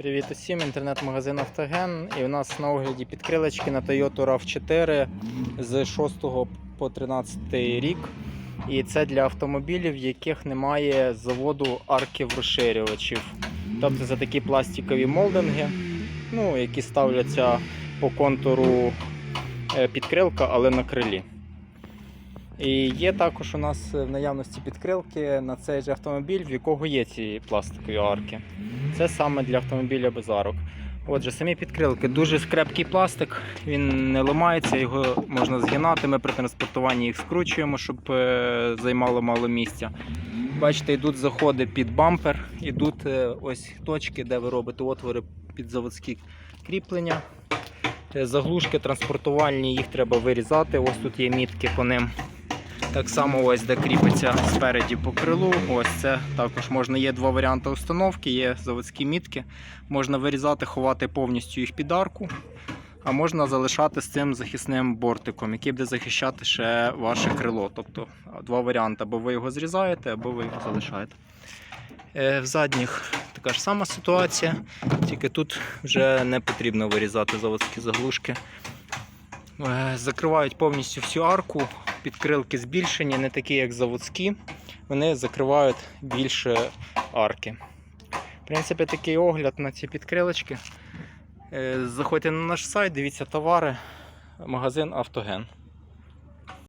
Привіт усім, інтернет-магазин Автоген. І у нас на огляді підкрилочки на Toyota RAV4 з 6 по 13 рік. І це для автомобілів, в яких немає заводу арків розширювачів. Тобто це такі пластикові молдинги, ну, які ставляться по контуру е, підкрилка, але на крилі. І є також у нас в наявності підкрилки на цей же автомобіль, в якого є ці пластикові арки. Це саме для автомобіля без арок. Отже, самі підкрилки дуже скрепкий пластик, він не ламається, його можна згинати. Ми при транспортуванні їх скручуємо, щоб е, займало мало місця. Бачите, йдуть заходи під бампер, йдуть е, ось точки, де ви робите отвори під заводські кріплення. Е, Заглушки транспортувальні, їх треба вирізати. Ось тут є мітки по ним. Так само ось де кріпиться спереді по крилу. Ось це також можна. Є два варіанти установки, є заводські мітки. Можна вирізати, ховати повністю їх під арку, а можна залишати з цим захисним бортиком, який буде захищати ще ваше крило. Тобто два варіанти: або ви його зрізаєте, або ви його залишаєте. Е, В задніх така ж сама ситуація, тільки тут вже не потрібно вирізати заводські заглушки. Е, Закривають повністю всю арку, підкрилки збільшені, не такі як заводські. Вони закривають більше арки. В принципі, такий огляд на ці підкрилочки. Е, Заходьте на наш сайт, дивіться товари, магазин Автоген.